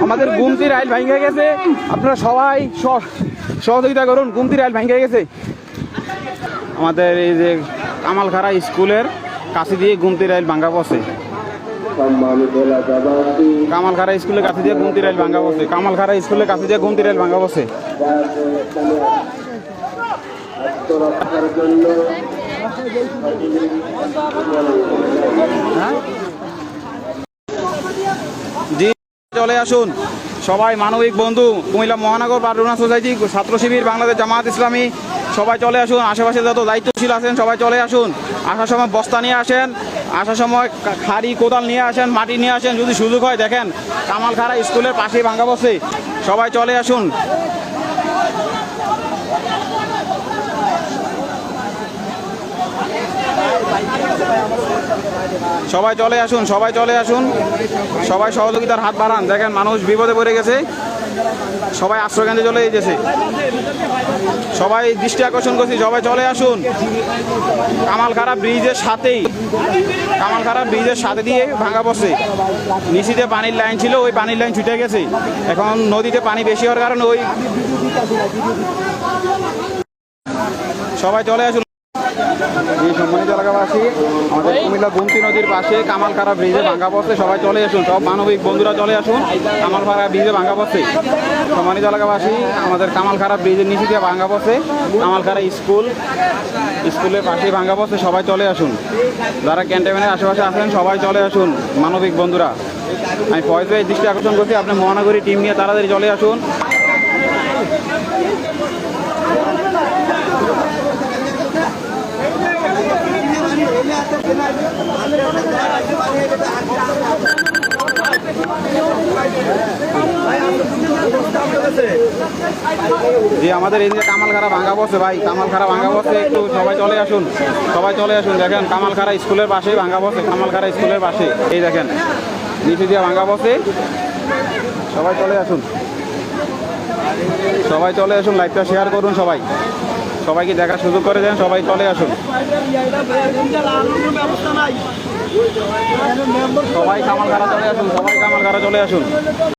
আমাদের গুমতি রাইল ভেঙে গেছে। আপনারা সবাই সহ- সহযোগিতা করুন, গুমতি রাইল ভেঙে গেছে। আমাদের এই যে কামালখাড়া স্কুলের কাছে দিয়ে গুমতি রাইল ভাঙ্গা বসে। কামালখাড়া স্কুলের কাছে দিয়ে গুমতি রাইল ভাঙ্গা বসে। কামালখাড়া স্কুলের কাছে দিয়ে গুমতি রাইল ভাঙ্গা বসে। জি চলে আসুন। সবাই মানবিক বন্ধু, কুমিল্লা মহানগর পাটুনা সোসাইটি ছাত্র শিবির, বাংলাদেশ জামাত ইসলামী, সবাই চলে আসুন। আশেপাশে যত দায়িত্বশীল আছেন, সবাই চলে আসুন। আসার সময় বস্তা নিয়ে আসেন, আসার সময় খাড়ি, কোদাল নিয়ে আসেন, মাটি নিয়ে আসেন, যদি সুযোগ হয় দেখেন, কামালখাড়া স্কুলের পাশেই ভাঙ্গা বসে সবাই চলে আসুন। সবাই চলে আসুন, সবাই চলে আসুন। সবাই সহযোগিতার হাত বাড়ান। দেখেন, মানুষ বিপদে পড়ে গেছে। সবাই আশ্রয়কেন্দ্রে চলে গেছে সবাই দৃষ্টি আকর্ষণ করছি, সবাই চলে আসুন। কামালখাড়া ব্রিজের সাথেই, কামালখাড়া ব্রিজের সাথে দিয়ে ভাঙা পড়ছে। নিচিতে পানির লাইন ছিল, ওই পানির লাইন ছুটে গেছে। এখন নদীতে পানি বেশি হওয়ার কারণে ওই সবাই চলে আসুন। সম্মানিত এলাকাবাসী, আমাদের কুমিল্লা গুমতি নদীর পাশে কামালখাড়া ব্রিজে ভাঙ্গা পড়ছে। সবাই চলে আসুন, সব মানবিক বন্ধুরা চলে আসুন কামালখাড়া ব্রিজে ভাঙ্গা পড়ছে। সম্মানিত এলাকাবাসী, আমাদের কামালখাড়া ব্রিজের নিচে দিয়ে ভাঙ্গা পড়ছে। কামালখাড়া স্কুল, স্কুলের পাশে ভাঙ্গা পড়ছে, সবাই চলে আসুন। যারা ক্যান্টনমেন্টের আশেপাশে আছেন, সবাই চলে আসুন, মানবিক বন্ধুরা। আমি ফয়েজ ভাই দৃষ্টি আকর্ষণ করছি, আপনি মহানগরী টিম নিয়ে তাড়াতাড়ি চলে আসুন। জি, আমাদের এই যে কামালখাড়া ভাঙা বসে, ভাই, কামালখাড়া ভাঙা বসে, একটু সবাই চলে আসুন, সবাই চলে আসুন, দেখেন কামালখাড়া স্কুলের পাশেই ভাঙ্গা বসে, কামালখাড়া স্কুলের পাশে এই দেখেন, নিচে দিয়ে ভাঙ্গা বসে, সবাই চলে আসুন, সবাই চলে আসুন, লাইভটা শেয়ার করুন সবাই, সবাইকে দেখার সুযোগ করে দেন, সবাই চলে আসুন। সবাই কামালখাড়া চলে আসুন, সবাই কামালখাড়া চলে আসুন।